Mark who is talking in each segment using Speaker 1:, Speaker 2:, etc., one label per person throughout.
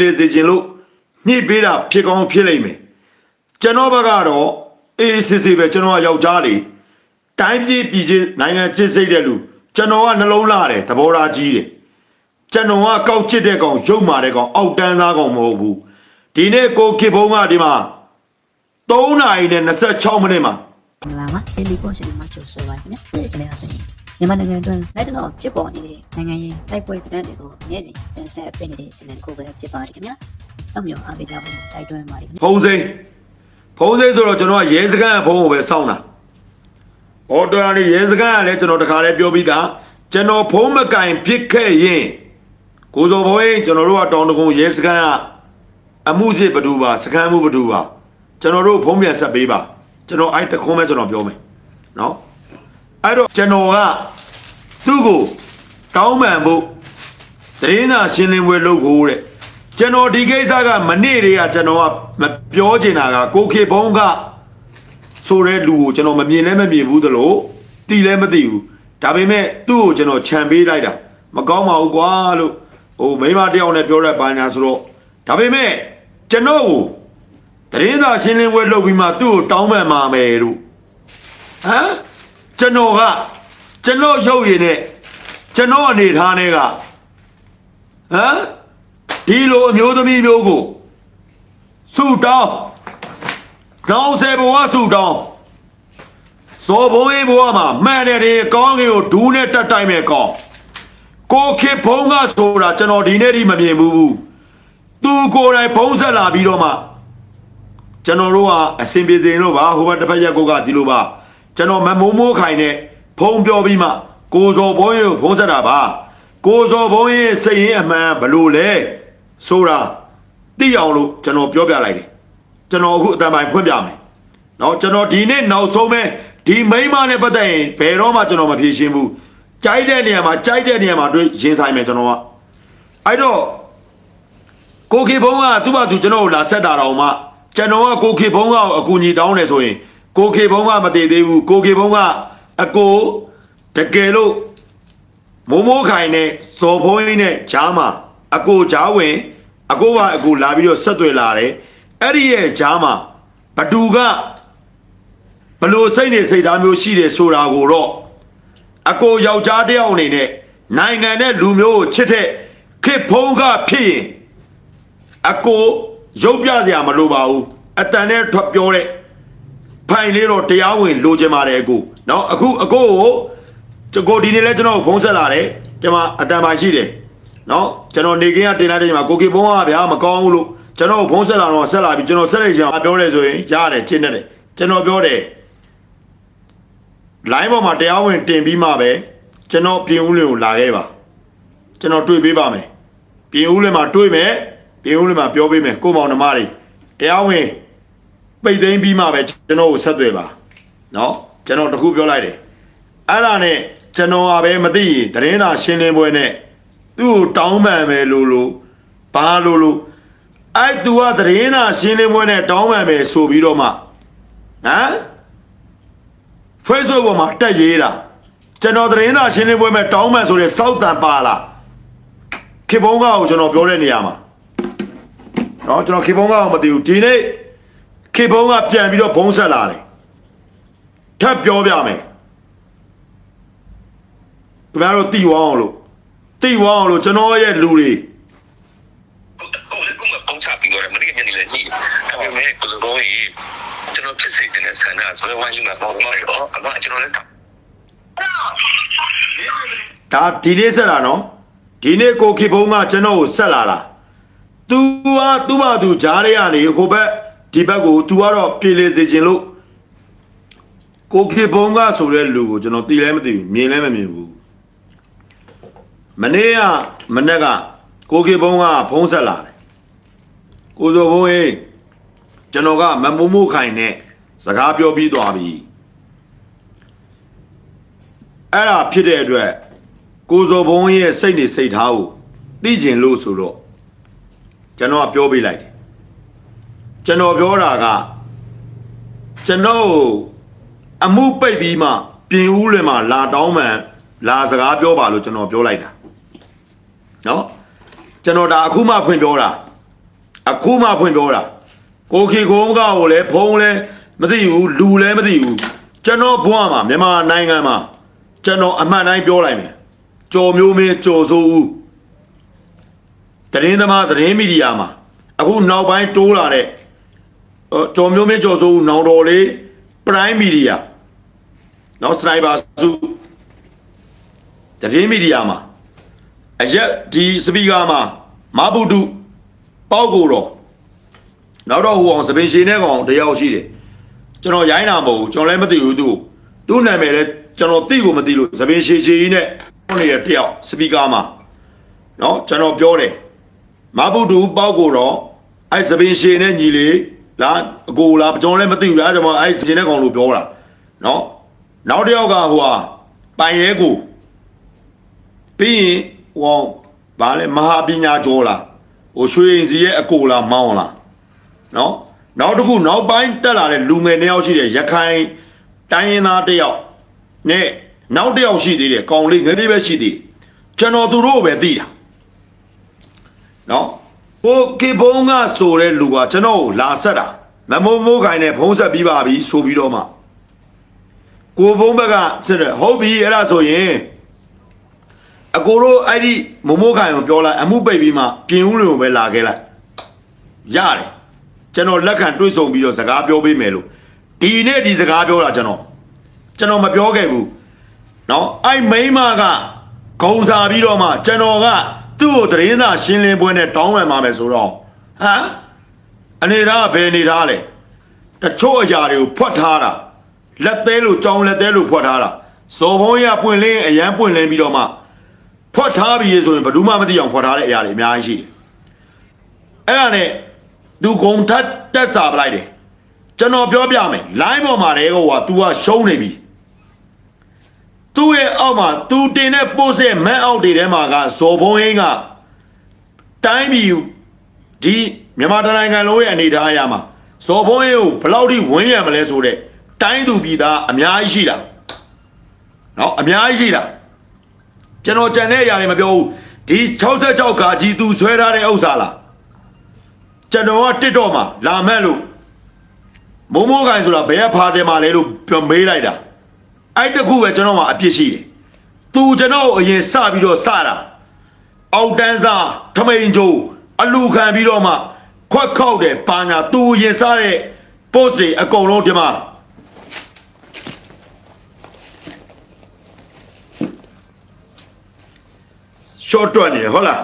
Speaker 1: လေသေးခြင်းလို့ညှိပေးတာဖြစ်ကောင်းဖြစ်လိမ့်မယ်ကျွန်တော်ဘက်ကတော့အေးစစ်စစ်ပဲကျွန်တော်ကယောက်ျားလေးတိုင်းပြည်ပြည်ချင်းနိုင်ငံချစ်စိတ်တဲ့လူကျွန်တော်ကနှလုံးလာတယ်သဘောထားကြီးတယ်ကျွန်တော်ကကောက်ချစ်တဲ့ကောင်ရုပ်မာတဲ့ကောင်အောက်တန်းသားကောင်မဟုတ်ဘူးဒီနေ့ကိုခေဘုံကဒီမှာ3နာရီနဲ့26မိနစ်မှာ
Speaker 2: မင်္ဂလာပါဒီလီပေါ်ရှင်မှာကျိုးဆိုပါခင်ဗျာဒီစနေအဆိုရင်မြန်မာနိုင်ငံအတွင်းလိုက်တော့ဖြစ်ပေါ်နေတဲ့နိုင်ငံရေးတိုက်ပွဲသတင်းတွေကိုနေ့စဉ်တင်ဆက်ပေးနေတဲ့စနေတစ်ခုပဲဖြစ်ပါတယ်ခင်ဗျာစောင့်မျှော်အားပေးကြဖို့တိုက်တွန်းပါတယ်ခင်ဗျာ
Speaker 1: ဖုံးစိမ်းဖုံးစိမ်းဆိုတော့ကျွန်တော်ကရဲစခန်းကဖုံးကိုပဲစောင့်တာအော်တော်ရလေးရဲစခန်းကလည်းကျွန်တော်တခါလေးပြောပြီးသားကျွန်တော်ဖုံးမကင်ဖြစ်ခဲ့ရင်ကိုစောဘွေးကျွန်တော်တို့ကတောင်တကုံရဲစခန်းကအမှုစစ်ဘဒူပါစခန်းမှုဘဒူပါကျွန်တော်တို့ဖုံးပြန်ဆက်ပေးပါ ကျွန်တော်အဲ့တခွန်းပဲကျွန်တော်ပြောမယ်နော်အဲ့တော့ကျွန်တော်ကသူ့ကိုတောင်းပန်ဖို့တရင်သာရှင်းလင်းပွဲလုပ်ဖို့တဲ့ကျွန်တော်ဒီကိစ္စကမနေ့တည်းကကျွန်တော်ကမပြောချင်တာကကိုခေဘုံကဆိုတဲ့လူကိုကျွန်တော်မမြင်လည်းမမြင်ဘူးသလိုတီလည်းမသိဘူးဒါပေမဲ့သူ့ကိုကျွန်တော်ခြံပေးလိုက်တာမကောင်းပါဘူးကွာလို့ဟိုမိန်းမတစ်ယောက်နဲ့ပြောတဲ့ဘာညာဆိုတော့ဒါပေမဲ့ကျွန်တော်ကို တရင်သာရှင်းလင်းပွဲလုပ်ပြီးမှသူ့ကိုတောင်းပန်มาမယ်လို့ဟမ်ကျွန်တော်ကကျွန်တော်ရုပ်ရည်နဲ့ကျွန်တော်အနေထားနဲ့ကဟမ်ဒီလိုအမျိုးသမီးမျိုးကိုဆူတောင်းကောင်းဆယ်ဘဝဆူတောင်းစောဘုံရေးဘဝမှာမှန်တယ်ဒီကောင်းကင်ကိုဒူးနဲ့တက်တိုက်မဲ့ကောင်းကိုခေဘုံကဆိုတာကျွန်တော်ဒီနေ့ဒီမမြင်ဘူးဘူးသူကိုယ်တိုင်ဘုံဆက်လာပြီးတော့မှ ကျွန်တော်တို့ကအစင်ပြေတင်လို့ပါဟိုဘက်တစ်ဖက်ရက်ကိုကဒီလိုပါကျွန်တော်မမိုးမိုးခိုင်နဲ့ဖုံပြောပြီးမှကိုဇော်ဘုန်းကြီးကိုဖုံးဆက်တာပါကိုဇော်ဘုန်းကြီးစိတ်ရင်းအမှန်ဘလို့လဲဆိုတာသိအောင်လို့ကျွန်တော်ပြောပြလိုက်တယ်ကျွန်တော်အခုအတန်ပိုင်းဖွင့်ပြမယ်နော်ကျွန်တော်ဒီနေ့နောက်ဆုံးပဲဒီမိန်းမနဲ့ပတ်သက်ရင်ဘယ်တော့မှကျွန်တော်မဖြေရှင်းဘူးကြိုက်တဲ့နေရာမှာကြိုက်တဲ့နေရာမှာတွေ့ရင်ဆိုင်မယ်ကျွန်တော်ကအဲ့တော့ကိုခေဘုံကသူ့ဘာသူကျွန်တော်ကိုလာဆက်တာတော့မှ ကျွန်တော်ကကိုခေဘုံကိုအကူညီတောင်းတယ်ဆိုရင်ကိုခေဘုံကမတည်သေးဘူးကိုခေဘုံကအကိုတကယ်လို့မိုးမိုးခိုင်နဲ့စော်ဖုံးရင်းနဲ့ဂျားမှာအကိုဂျားဝင်အကိုကအကိုလာပြီးတော့ဆက်သွယ်လာတယ်အဲ့ဒီရဲ့ဂျားမှာဘသူကဘလို့စိတ်နေစိတ်သားမျိုးရှိတယ်ဆိုတာကိုတော့အကိုယောက်ျားတစ်ယောက်အနေနဲ့နိုင်ငံနဲ့လူမျိုးကိုချစ်တဲ့ခေဖုံးကဖြစ်ရင်အကို ရုပ်ပြစရာမလိုပါဘူးအတန်နဲ့ထွက်ပြောတဲ့ဖိုင်လေးတော့တရားဝင်လိုချင်ပါတယ်အကိုနော်အခုအကိုကိုကိုဒီနေ့လဲကျွန်တော်ဖုန်းဆက်လာတယ်ဒီမှာအတန်ပါရှိတယ်နော်ကျွန်တော်နေကင်းကတင်လိုက်တဲ့ချိန်မှာကိုကေဘုံကဗျာမကောင်းဘူးလို့ကျွန်တော်ဖုန်းဆက်လာတော့ဆက်လာပြီကျွန်တော်ဆက်လိုက်ချိန်မှာပြောတယ်ဆိုရင်ရတယ်ရှင်းတယ်ကျွန်တော်ပြောတယ် line ပေါ်မှာတရားဝင်တင်ပြီးမှပဲကျွန်တော်ပြင်ဦးလင်ကိုလာခဲ့ပါကျွန်တော်တွေ့ပေးပါမယ်ပြင်ဦးလင်မှာတွေ့မယ် တရားဥပဒေမှာပြောပေးမယ်ကိုမောင်နှမတွေတရားဝင်ပိတ်သိမ်းပြီးမှပဲကျွန်တော်ကိုဆက်သွယ်ပါနော်ကျွန်တော်တခုပြောလိုက်တယ်အဲ့ဒါနဲ့ကျွန်တော်ကပဲမသိရင်တရင်သာရှင်းလင်းပွဲနဲ့သူ့ကိုတောင်းပန်မယ်လို့လို့ဘာလို့လို့အဲ့သူကတရင်သာရှင်းလင်းပွဲနဲ့တောင်းပန်မယ်ဆိုပြီးတော့မှဟမ် Facebook ပေါ်မှာတက်ရေးတာကျွန်တော်တရင်သာရှင်းလင်းပွဲမဲ့တောင်းပန်ဆိုတဲ့စောက်တန်ပါလာခေဘုံကကိုကျွန်တော်ပြောတဲ့နေရာမှာ နော်ကျွန်တော်ခေဘုံကတော့မသိဘူးဒီနေ့ခေဘုံကပြန်ပြီးတော့ဘုံဆက်လာတယ်ထပ်ပြောပြမယ်ခင်ဗျားတို့တိဝအောင်လို့တိဝအောင်လို့ကျွန်တော်ရဲ့လူတွေ
Speaker 3: ကိုယ်ကပုံချပြီးတော့မနေ့ကညနေလည်းညှိဒါပေမဲ့ကိုယ်တော်ကြီးကျွန်တော်ဖြစ်စေတဲ့ဆန္ဒဆိုတော့ဝိုင်းယူမှာပေါ့နော်ရောအမကျွန်တော်လည်း
Speaker 1: ဒါဒီနေ့ဆက်လာနော်ဒီနေ့ကိုခေဘုံကကျွန်တော်ကိုဆက်လာလား သူကသူ့ဘာသူဂျားတွေကနေဟိုဘက်ဒီဘက်ကို तू ကတော့ပြေလေစေခြင်းလို့ကိုခေဘုံကဆိုတဲ့လူကိုကျွန်တော်သိလဲမသိဘူးမြင်လဲမမြင်ဘူးမနေ့ကမနေ့ကကိုကေဘုံကဖုံးဆက်လာတယ်ကိုစောဘုံရေးကျွန်တော်ကမမိုးမိုးခိုင်နဲ့စကားပြောပြီးသွားပြီအဲ့ဒါဖြစ်တဲ့အတွက်ကိုစောဘုံရဲ့စိတ်နေစိတ်ထားကိုသိကျင်လို့ဆိုတော့ ကျွန်တော်ကပြောပေးလိုက်တယ်ကျွန်တော်ပြောတာကကျွန်တော်အမှုပိတ်ပြီးမှပြင်ဦးလွင်မှာလာတောင်းမှန်လာစကားပြောပါလို့ကျွန်တော်ပြောလိုက်တာနော်ကျွန်တော်ဒါအခုမှဖွင့်ပြောတာအခုမှဖွင့်ပြောတာကိုခေကိုမကကိုလည်းဖုံးလည်းမသိဘူးလူလည်းမသိဘူးကျွန်တော်ဘွားမှာမြန်မာနိုင်ငံမှာကျွန်တော်အမှန်တိုင်းပြောလိုက်မယ်ကြော်မျိုးမင်းကြော်စိုးဦး တရင်သမားတရင်မီဒီယာမှာအခုနောက်ပိုင်းတိုးလာတဲ့ဟိုကြော်မျိုးမင်းကြော်စိုးဦးနောင်တော်လေး prime media နော်စနိုက်ပါစုတရင်မီဒီယာမှာအရက်ဒီစပီကာမှာမဘုဒ္ဓပေါက်ကိုတော့နောက်တော့ဟိုအောင်စပင်ရှင်နဲ့ကောင်တယောက်ရှိတယ်ကျွန်တော်ရိုင်းတာမဟုတ်ဘူးကျွန်တော်လည်းမသိဘူးသူ့ကိုသူ့နာမည်လည်းကျွန်တော်သိကိုမသိလို့စပင်ရှင်ရှင်ကြီးနဲ့ဟိုနေတဲ့တယောက်စပီကာမှာနော်ကျွန်တော်ပြောတယ် မဘုဒ္ဓပေါက်ကိုတော့အဲ့စပင်ရှင်နဲ့ညီလေးလားအကိုလားကျွန်တော်လည်းမသိဘူးလားကျွန်တော်အဲ့ရှင်နဲ့ကောင်လို့ပြောတာနော်နောက်တစ်ယောက်ကဟိုဟာပိုင်ရဲကိုပြီးရင်ဟောဗာလဲမဟာပညာကျော်လားဟိုရွှေရင်စီရဲ့အကိုလားမောင်းလားနော်နောက်တစ်ခုနောက်ပိုင်းတက်လာတဲ့လူငယ်တစ်ယောက်ရှိတယ်ရခိုင်တိုင်းရင်းသားတစ်ယောက်နဲ့နောက်တစ်ယောက်ရှိသေးတယ်ကောင်လေးငယ်လေးပဲရှိသေးတယ်ကျွန်တော်သူတို့ကိုပဲသိတာ နော်ဟိုကေဘုံကဆိုတဲ့လူကကျွန်တော်ကိုလာဆက်တာမမိုးမိုးခိုင်နဲ့ဖုံးဆက်ပြီးပါပြီဆိုပြီးတော့မှကိုဘုံဘက်ကစစ်တယ်ဟုတ်ပြီအဲ့ဒါဆိုရင် အကိုတို့အဲ့ဒီမမိုးခိုင်ကိုပြောလိုက်အမှုပိတ်ပြီးမှပြင်ဦးတွေကိုပဲလာခဲ့လိုက်ရတယ်ကျွန်တော်လက်ခံတွေးဆုံပြီးတော့စကားပြောပေးမယ်လို့ဒီနေ့ဒီစကားပြောတာကျွန်တော်ကျွန်တော်မပြောခဲ့ဘူးเนาะအဲ့မိန်းမကဂုံစားပြီးတော့မှကျွန်တော်က သူ့ကိုတရင်သာရှင်းလင်းပွဲနဲ့တောင်းပန်ပါမယ်ဆိုတော့ဟမ်အနေထားကဘယ်အနေထားလဲတချို့အရာတွေကိုဖွက်ထားတာလက်သေးလို့ကြောင်းလက်သေးလို့ဖွက်ထားတာစော်ဘုံးရပွင့်လင်းအရန်ပွင့်လင်းပြီးတော့မှဖွက်ထားပြီဆိုရင်ဘယ်သူမှမသိအောင်ဖွက်ထားတဲ့အရာတွေအများကြီးရှိတယ်။အဲ့ဒါနဲ့သူဂုံထက်တက်စာပလိုက်တယ်။ကျွန်တော်ပြောပြမယ်။ line ပေါ်မှာတည်းကောက तू ကရှုံးနေပြီ။ तू ရဲ့အောက်မှာ तू တင်တဲ့ပို့ဆက်မန်းအောက်တွေထဲမှာကဇော်ဘုံဟင်းကတိုင်းပြည်ဒီမြန်မာတိုင်းနိုင်ငံလုံးရဲ့အနေထားအရမှာဇော်ဘုံဟင်းကိုဘယ်လောက်ထိဝန်းရံမလဲဆိုတဲ့တိုင်းသူပြည်သားအများကြီးရှိတာ။နော်အများကြီးရှိတာ။ကျွန်တော်ကြံတဲ့အရာတွေမပြောဘူးဒီ66ကာကြီးသူဆွဲထားတဲ့ဥစ္စာလားကျွန်တော်ကတစ်တော့မှာလာမက်လို့မိုးမိုးခိုင်ဆိုတာဘယ်ကဖာတယ်မှာလဲလို့ပြောမေးလိုက်တာ အဲ့တခုပဲကျွန်တော်မှာအပြစ်ရှိတယ်သူကျွန်တော်ကိုအရင်စပြီးတော့စတာအောက်တန်းစားထမိန်ကျိုးအလူခံပြီးတော့မှခွက်ခောက်တယ်ပါညာသူအရင်စတဲ့ post တွေအကုန်လုံးဒီမှာ short တွက်နေတယ်ဟုတ်လား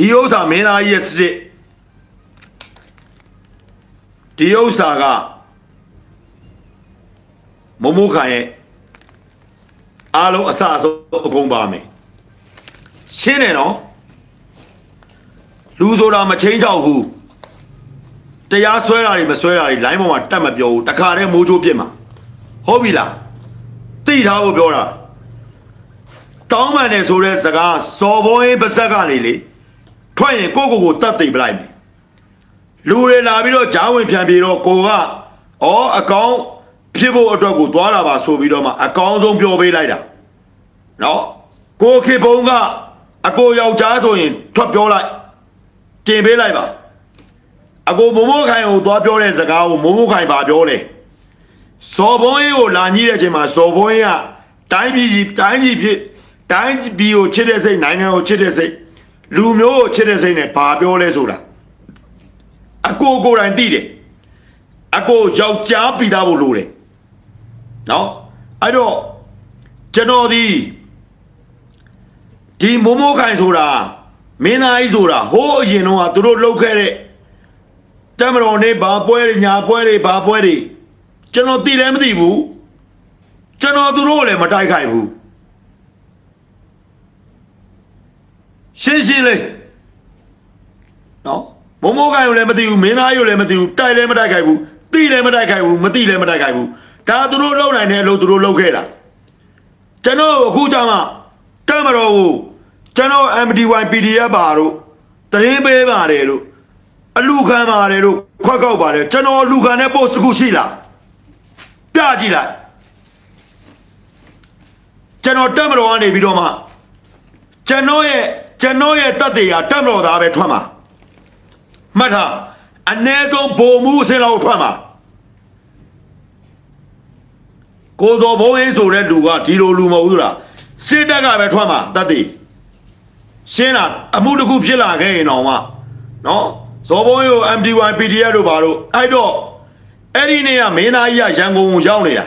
Speaker 1: ဒီဥစ္စာမင်းသားကြီးရဲ့စတစ်ဒီဥစ္စာကမမိုးခိုင်ရဲ့အားလုံးအစအဆုံးအကုန်ပါမယ်ရှင်းတယ်နော်လူဆိုတာမချင်းကြောက်ဘူးတရားဆွဲတာတွေမဆွဲတာတွေ line ပေါ်မှာတက်မပြောဘူးတခါတည်းမိုးချိုးပြစ်မှာဟုတ်ပြီလားသိထားဖို့ပြောတာတောင်းပန်တယ်ဆိုတဲ့စကားစော်ဘုံရေးပါဇက်ကနေလေ ထွက်ရင်ကိုကိုကိုတတ်သိပ်ပလိုက်မယ်လူတွေလာပြီးတော့ဂျားဝင်ပြန်ပြီးတော့ကိုကဩအကောင်ဖြစ်ဖို့အတွက်ကိုသွားတာပါဆိုပြီးတော့မှအကောင်ဆုံးပြောပေးလိုက်တာနော်ကိုခေဘုံကအကိုယောက်ျားဆိုရင်ထွက်ပြောလိုက်တင်ပေးလိုက်ပါအကိုမိုးမိုးခိုင်ကိုသွားပြောတဲ့စကားကိုမိုးမိုးခိုင်ပါပြောတယ်စော်ဘုံရေးကိုလာညှိတဲ့အချိန်မှာစော်ဘုံရေးကတိုင်းပြည်ကြီးတိုင်းပြည်ဖြစ်တိုင်းပြည်ကိုချစ်တဲ့စိတ်နိုင်ငံကိုချစ်တဲ့စိတ် လူမျိုးကိုချစ်တဲ့စိတ်နဲ့ဘာပြောလဲဆိုတာအကိုကိုယ်တိုင်သိတယ်အကိုယောက်ျားပြီးသားဖို့လိုတယ်နော်အဲ့တော့ကျွန်တော်ဒီဒီမိုးမိုးခိုင်ဆိုတာမင်းသားကြီးဆိုတာဟိုးအရင်တော့ကသူတို့လှုပ်ခဲ့တဲ့တမတော်နေဘာပွဲတွေညာပွဲတွေဘာပွဲတွေကျွန်တော်သိလည်းမသိဘူးကျွန်တော်သူတို့ကိုလည်းမတိုက်ခိုက်ဘူး ရှင်းရှင်းလေးနော်မမိုးကိုင်ကိုလည်းမသိဘူးမင်းသားကြီးကိုလည်းမသိဘူးတိုက်လည်းမတိုက်ခိုက်ဘူးသိလည်းမတိုက်ခိုက်ဘူးမသိလည်းမတိုက်ခိုက်ဘူးဒါသူတို့လှုပ်နိုင်တဲ့အလုပ်သူတို့လှုပ်ခဲ့တာကျွန်တော်အခုကြမှာတမတော်ကိုကျွန်တော် MDY PDF ပါတို့တရင်ပေးပါတယ်တို့အလူခံပါတယ်တို့ခွက်ကောက်ပါလေကျွန်တော်လူခံတဲ့ post တစ်ခုရှိလားပြကြည့်လိုက်ကျွန်တော်တက်မတော်ကနေပြီးတော့မှကျွန်တော်ရဲ့ ကျွန်တော်ရဲ့တက်တရားတက်မတော်သားပဲထွက်မှာမှတ်ထားအ ਨੇ ဆုံးဘုံမှုအစင်းလောက်ထွက်မှာကိုစောဘုံရေးဆိုတဲ့လူကဒီလိုလူမဟုတ်ဘူးလားစစ်တပ်ကပဲထွက်မှာတက်တည်ရှင်းလားအမှုတစ်ခုဖြစ်လာခဲ့ရင်တော့မှနော်ဇော်ဘုံရေးကို MD1 PDF တို့ဘာလို့အဲ့တော့အဲ့ဒီနေ့ကမင်းသားကြီးကရန်ကုန်ကိုရောက်နေတာ